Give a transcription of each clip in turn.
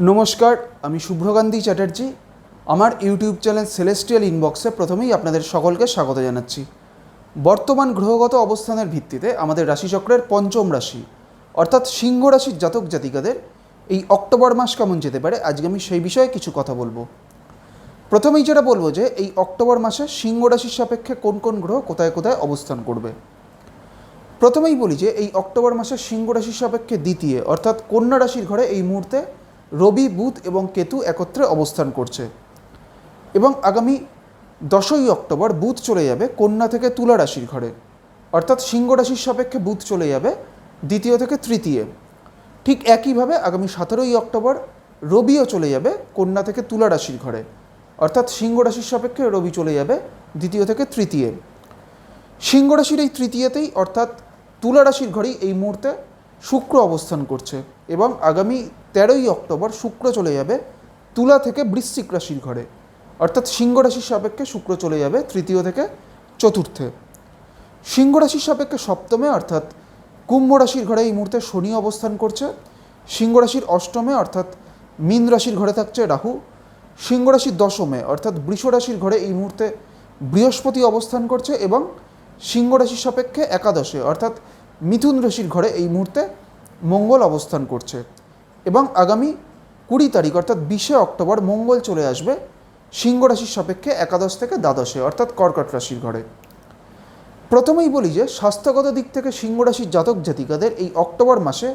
নমস্কার, আমি শুভ্রকান্তি চ্যাটার্জি। আমার ইউটিউব চ্যানেল সেলেস্টিয়াল ইনবক্সে প্রথমেই আপনাদের সকলকে স্বাগত জানাচ্ছি। বর্তমান গ্রহগত অবস্থানের ভিত্তিতে আমাদের রাশিচক্রের পঞ্চম রাশি, অর্থাৎ সিংহ রাশির জাতক জাতিকাদের এই অক্টোবর মাস কেমন যেতে পারে, আজকে আমি সেই বিষয়ে কিছু কথা বলব। প্রথমেই যেটা বলব যে, এই অক্টোবর মাসে সিংহ রাশির সাপেক্ষে কোন কোন গ্রহ কোথায় কোথায় অবস্থান করবে। প্রথমেই বলি যে, এই অক্টোবর মাসে সিংহ রাশির সাপেক্ষে দ্বিতীয়, অর্থাৎ কন্যা রাশির ঘরে এই মুহূর্তে রবি, বুধ এবং কেতু একত্রে অবস্থান করছে। এবং আগামী দশই অক্টোবর বুধ চলে যাবে কন্যা থেকে তুলা রাশির ঘরে। অর্থাৎ সিংহ রাশির সাপেক্ষে বুধ চলে যাবে দ্বিতীয় থেকে তৃতীয়। ঠিক একইভাবে আগামী সতেরোই অক্টোবর রবিও চলে যাবে কন্যা থেকে তুলা রাশির ঘরে। অর্থাৎ সিংহ রাশির সাপেক্ষে রবি চলে যাবে দ্বিতীয় থেকে তৃতীয়। সিংহ রাশির এই তৃতীয়তেই অর্থাৎ তুলা রাশির ঘরেই এই মুহূর্তে শুক্র অবস্থান করছে এবং আগামী তেরোই অক্টোবর শুক্র চলে যাবে তুলা থেকে বৃশ্চিক রাশির ঘরে। অর্থাৎ সিংহ রাশির সাপেক্ষে শুক্র চলে যাবে তৃতীয় থেকে চতুর্থে। সিংহ রাশির সাপেক্ষে সপ্তমে, অর্থাৎ কুম্ভ রাশির ঘরে এই মুহূর্তে শনি অবস্থান করছে। সিংহ রাশির অষ্টমে, অর্থাৎ মীন রাশির ঘরে থাকছে রাহু। সিংহ রাশির দশমে, অর্থাৎ বৃষ রাশির ঘরে এই মুহূর্তে বৃহস্পতি অবস্থান করছে এবং সিংহ রাশির সাপেক্ষে একাদশে, অর্থাৎ মিথুন রাশির ঘরে এই মুহূর্তে মঙ্গল অবস্থান করছে এবং আগামী কুড়ি তারিখ, অর্থাৎ বিশে অক্টোবর, মঙ্গল চলে আসবে সিংহ রাশির সাপেক্ষে একাদশ থেকে দ্বাদশে, অর্থাৎ কর্কট রাশির ঘরে। প্রথমেই বলি যে, স্বাস্থ্যগত দিক থেকে সিংহ রাশির জাতক জাতিকাদের এই অক্টোবর মাসে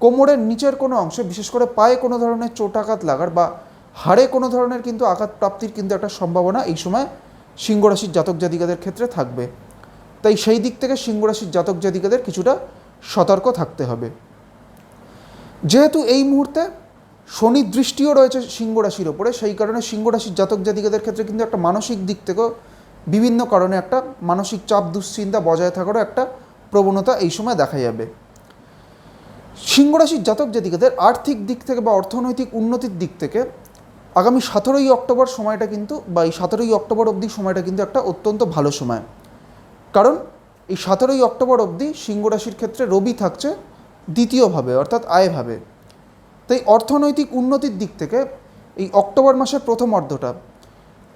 কোমরের নিচের কোনো অংশে, বিশেষ করে পায়ে কোনো ধরনের চোট আঘাত লাগার বা হাড়ে কোনো ধরনের কিন্তু আঘাত প্রাপ্তির কিন্তু একটা সম্ভাবনা এই সময় সিংহ রাশির জাতক জাতিকাদের ক্ষেত্রে থাকবে। তাই সেই দিক থেকে সিংহ রাশির জাতক জাতিকাদের কিছুটা সতর্ক থাকতে হবে। যেহেতু এই মুহূর্তে শনির দৃষ্টিও রয়েছে সিংহ রাশির ওপরে, সেই কারণে সিংহ রাশির জাতক জাতিকাদের ক্ষেত্রে কিন্তু একটা মানসিক দিক থেকেও বিভিন্ন কারণে একটা মানসিক চাপ, দুশ্চিন্তা বজায় থাকারও একটা প্রবণতা এই সময় দেখা যাবে। সিংহ রাশির জাতক জাতিকাদের আর্থিক দিক থেকে বা অর্থনৈতিক উন্নতির দিক থেকে আগামী সতেরোই অক্টোবর সময়টা কিন্তু বা এই সতেরোই অক্টোবর অবধি সময়টা কিন্তু একটা অত্যন্ত ভালো সময়। কারণ এই সতেরোই অক্টোবর অবধি সিংহ রাশির ক্ষেত্রে রবি থাকছে দ্বিতীয়ভাবে, অর্থাৎ আয়ভাবে। তাই অর্থনৈতিক উন্নতির দিক থেকে এই অক্টোবর মাসের প্রথম অর্ধটা,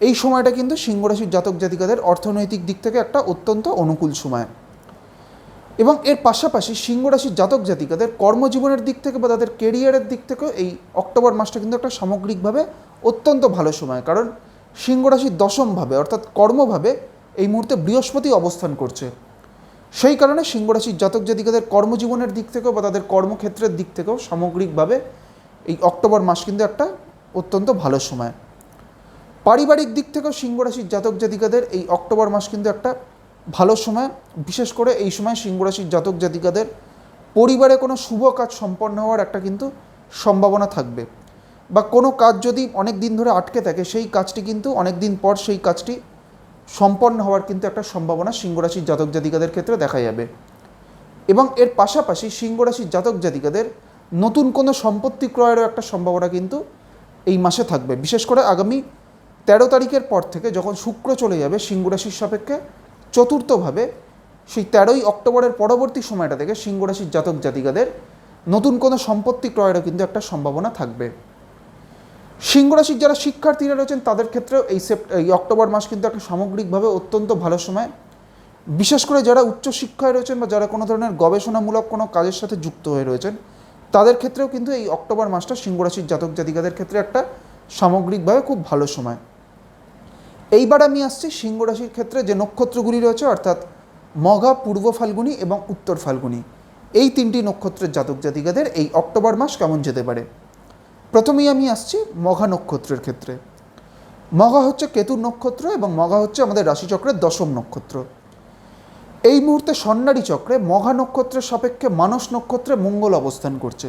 এই সময়টা কিন্তু সিংহ রাশির জাতক জাতিকাদের অর্থনৈতিক দিক থেকে একটা অত্যন্ত অনুকূল সময়। এবং এর পাশাপাশি সিংহ রাশির জাতক জাতিকাদের কর্মজীবনের দিক থেকে বা তাদের কেরিয়ারের দিক থেকেও এই অক্টোবর মাসটা কিন্তু একটা সামগ্রিকভাবে অত্যন্ত ভালো সময়। কারণ সিংহ রাশির দশমভাবে, অর্থাৎ কর্মভাবে এই মুহূর্তে বৃহস্পতি অবস্থান করছে। সেই কারণে সিংহ রাশির জাতক জাতিকাদের কর্মজীবনের দিক থেকেও বা তাদের কর্মক্ষেত্রের দিক থেকেও সামগ্রিকভাবে এই অক্টোবর মাস কিন্তু একটা অত্যন্ত ভালো সময়। পারিবারিক দিক থেকেও সিংহ রাশির জাতক জাতিকাদের এই অক্টোবর মাস কিন্তু একটা ভালো সময়। বিশেষ করে এই সময় সিংহ রাশির জাতক জাতিকাদের পরিবারে কোনো শুভ কাজ সম্পন্ন হওয়ার একটা কিন্তু সম্ভাবনা থাকবে। বা কোনো কাজ যদি অনেক দিন ধরে আটকে থাকে, সেই কাজটি কিন্তু অনেক দিন পর সেই কাজটি সম্পন্ন হওয়ার কিন্তু একটা সম্ভাবনা সিংহ রাশির জাতক জাতিকাদের ক্ষেত্রে দেখা যাবে। এবং এর পাশাপাশি সিংহ রাশির জাতক জাতিকাদের নতুন কোনো সম্পত্তি ক্রয়েরও একটা সম্ভাবনা কিন্তু এই মাসে থাকবে। বিশেষ করে আগামী তেরো তারিখের পর থেকে যখন শুক্র চলে যাবে সিংহ রাশির সাপেক্ষে, চতুর্থভাবে সেই তেরোই অক্টোবরের পরবর্তী সময়টা থেকে সিংহ রাশির জাতক জাতিকাদের নতুন কোনো সম্পত্তি ক্রয়েরও কিন্তু একটা সম্ভাবনা থাকবে। সিংহ রাশির যারা শিক্ষার্থীরা রয়েছেন, তাদের ক্ষেত্রেও এই সেপ্ট, এই অক্টোবর মাস কিন্তু একটা সামগ্রিকভাবে অত্যন্ত ভালো সময়। বিশেষ করে যারা উচ্চশিক্ষায় রয়েছেন বা যারা কোনো ধরনের গবেষণামূলক কোনো কাজের সাথে যুক্ত হয়ে রয়েছেন, তাদের ক্ষেত্রেও কিন্তু এই অক্টোবর মাসটা সিংহ রাশির জাতক জাতিকাদের ক্ষেত্রে একটা সামগ্রিকভাবে খুব ভালো সময়। এইবার আমি আসছি সিংহ রাশির ক্ষেত্রে যে নক্ষত্রগুলি রয়েছে, অর্থাৎ মঘা, পূর্ব ফাল্গুনি এবং উত্তর ফাল্গুনি। এই তিনটি নক্ষত্রের জাতক জাতিকাদের এই অক্টোবর মাস কেমন যেতে পারে? প্রথমেই আমি আসছি মঘা নক্ষত্রের ক্ষেত্রে। মঘা হচ্ছে কেতুর নক্ষত্র এবং মঘা হচ্ছে আমাদের রাশিচক্রের দশম নক্ষত্র। এই মুহূর্তে সন্ন্যারী চক্রে মঘা নক্ষত্রের সাপেক্ষে মানস নক্ষত্রে মঙ্গল অবস্থান করছে।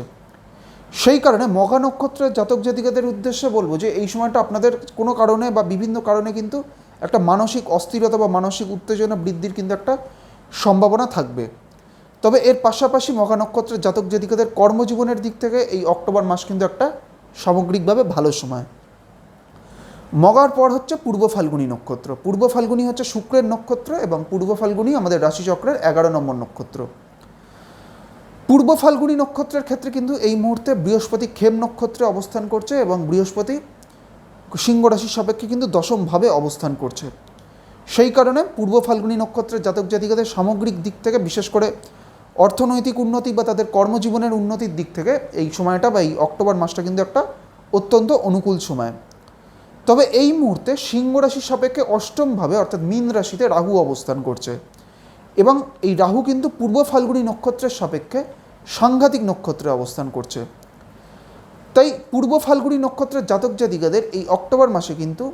সেই কারণে মঘা নক্ষত্রের জাতক জাতিকাদের উদ্দেশ্যে বলব যে এই সময়টা আপনাদের কোনো কারণে বা বিভিন্ন কারণে কিন্তু একটা মানসিক অস্থিরতা বা মানসিক উত্তেজনা বৃদ্ধির কিন্তু একটা সম্ভাবনা থাকবে। তবে এর পাশাপাশি মঘা নক্ষত্রের জাতক জাতিকাদের কর্মজীবনের দিক থেকে এই অক্টোবর মাস কিন্তু একটা সামগ্রিকভাবে ভালো সময়। মগার পর হচ্ছে পূর্ব ফাল্গুনী নক্ষত্র। পূর্ব ফাল্গুনী হচ্ছে শুক্রের নক্ষত্র এবং পূর্ব ফাল্গুনী আমাদের রাশিচক্রের এগারো নম্বর নক্ষত্র। পূর্ব ফাল্গুনী নক্ষত্রের ক্ষেত্রে কিন্তু এই মুহূর্তে বৃহস্পতি ক্ষেম নক্ষত্রে অবস্থান করছে এবং বৃহস্পতি সিংহ রাশির সাপেক্ষে কিন্তু দশমভাবে অবস্থান করছে। সেই কারণে পূর্ব ফাল্গুনী নক্ষত্রের জাতক জাতিকাদের সামগ্রিক দিক থেকে বিশেষ করে অর্থনৈতিক উন্নতি বা তাদের কর্মজীবনের উন্নতির দিক থেকে এই সময়টা বা এই অক্টোবর মাসটা কিন্তু একটা অত্যন্ত অনুকূল সময়। তবে এই মুহূর্তে সিংহ রাশির সাপেক্ষে অষ্টমভাবে, অর্থাৎ মীন রাশিতে রাহু অবস্থান করছে। এবং এই রাহু কিন্তু পূর্ব ফাল্গুনী নক্ষত্রের সাপেক্ষে সাংঘাতিক নক্ষত্রে অবস্থান করছে। তাই পূর্ব ফাল্গুনী নক্ষত্রের জাতক জাতিকাদের এই অক্টোবর মাসে কিন্তু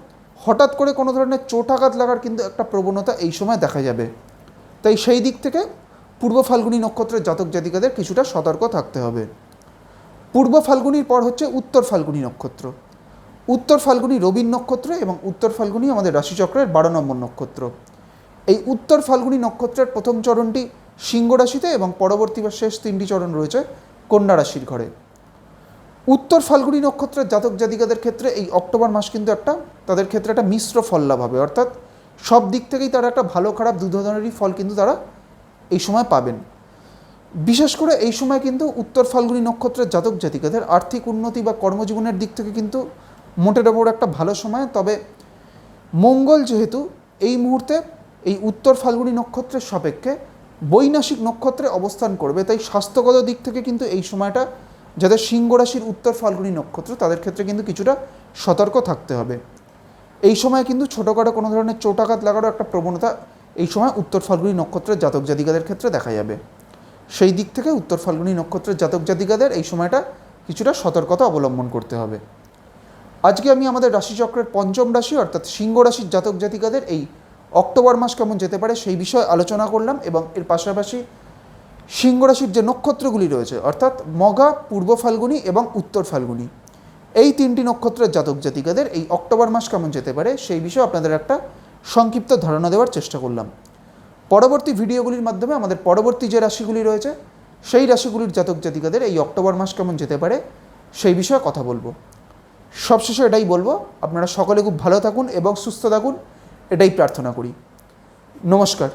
হঠাৎ করে কোনো ধরনের চোটাঘাত লাগার কিন্তু একটা প্রবণতা এই সময় দেখা যাবে। তাই সেই দিক থেকে পূর্ব ফাল্গুনী নক্ষত্রের জাতক জাতিকাদের কিছুটা সতর্ক থাকতে হবে। পূর্ব ফাল্গুনির পর হচ্ছে উত্তর ফাল্গুনী নক্ষত্র। উত্তর ফাল্গুনি রবির নক্ষত্র এবং উত্তর ফাল্গুনি আমাদের রাশিচক্রের বারো নম্বর নক্ষত্র। এই উত্তর ফাল্গুনি নক্ষত্রের প্রথম চরণটি সিংহ রাশিতে এবং পরবর্তী বা শেষ তিনটি চরণ রয়েছে কন্যা রাশির ঘরে। উত্তর ফাল্গুনি নক্ষত্রের জাতক জাতিকাদের ক্ষেত্রে এই অক্টোবর মাস কিন্তু একটা, তাদের ক্ষেত্রে একটা মিশ্র ফল লাভ হবে। অর্থাৎ সব দিক থেকেই তারা একটা ভালো খারাপ দু ধরনেরই ফল কিন্তু তারা এই সময় পাবেন। বিশেষ করে এই সময় কিন্তু উত্তর ফাল্গুনী নক্ষত্রের জাতক জাতিকাদের আর্থিক উন্নতি বা কর্মজীবনের দিক থেকে কিন্তু মোটের ওপর একটা ভালো সময়। তবে মঙ্গল যেহেতু, এই মুহূর্তে এই উত্তর ফাল্গুনী নক্ষত্রের সাপেক্ষে বৈনাসিক নক্ষত্রে অবস্থান করবে। তাই স্বাস্থ্যগত দিক থেকে কিন্তু এই সময়টা যাদের সিংহ রাশির উত্তর ফাল্গুনী নক্ষত্র, তাদের ক্ষেত্রে কিন্তু কিছুটা সতর্ক থাকতে হবে। এই সময় কিন্তু ছোটোখাটো কোনো ধরনের চোটাঘাত লাগারও একটা প্রবণতা এই সময় উত্তর ফাল্গুনী নক্ষত্রের জাতক জাতিকাদের ক্ষেত্রে দেখা যাবে। সেই দিক থেকে উত্তর ফাল্গুনী নক্ষত্রের জাতক জাতিকাদের এই সময়টা কিছুটা সতর্কতা অবলম্বন করতে হবে। আজকে আমি আমাদের রাশিচক্রের পঞ্চম রাশি অর্থাৎ সিংহ রাশির জাতক জাতিকাদের এই অক্টোবর মাস কেমন যেতে পারে সেই বিষয়ে আলোচনা করলাম এবং এর পাশাপাশি সিংহ রাশির যে নক্ষত্রগুলি রয়েছে অর্থাৎ মগা, পূর্ব ফাল্গুনি এবং উত্তর ফাল্গুনি, এই তিনটি নক্ষত্রের জাতক জাতিকাদের এই অক্টোবর মাস কেমন যেতে পারে সেই বিষয়ে আপনাদের একটা সংক্ষিপ্ত ধারণা দেওয়ার চেষ্টা করলাম। পরবর্তী ভিডিওগুলির মাধ্যমে আমাদের পরবর্তী যে রাশিগুলি রয়েছে, সেই রাশিগুলির জাতক জাতিকাদের এই অক্টোবর মাস কেমন যেতে পারে, সেই বিষয়ে কথা বলব। সবশেষে এটাই বলব, আপনারা সকলে খুব ভালো থাকুন এবং সুস্থ থাকুন, এটাই প্রার্থনা করি। নমস্কার।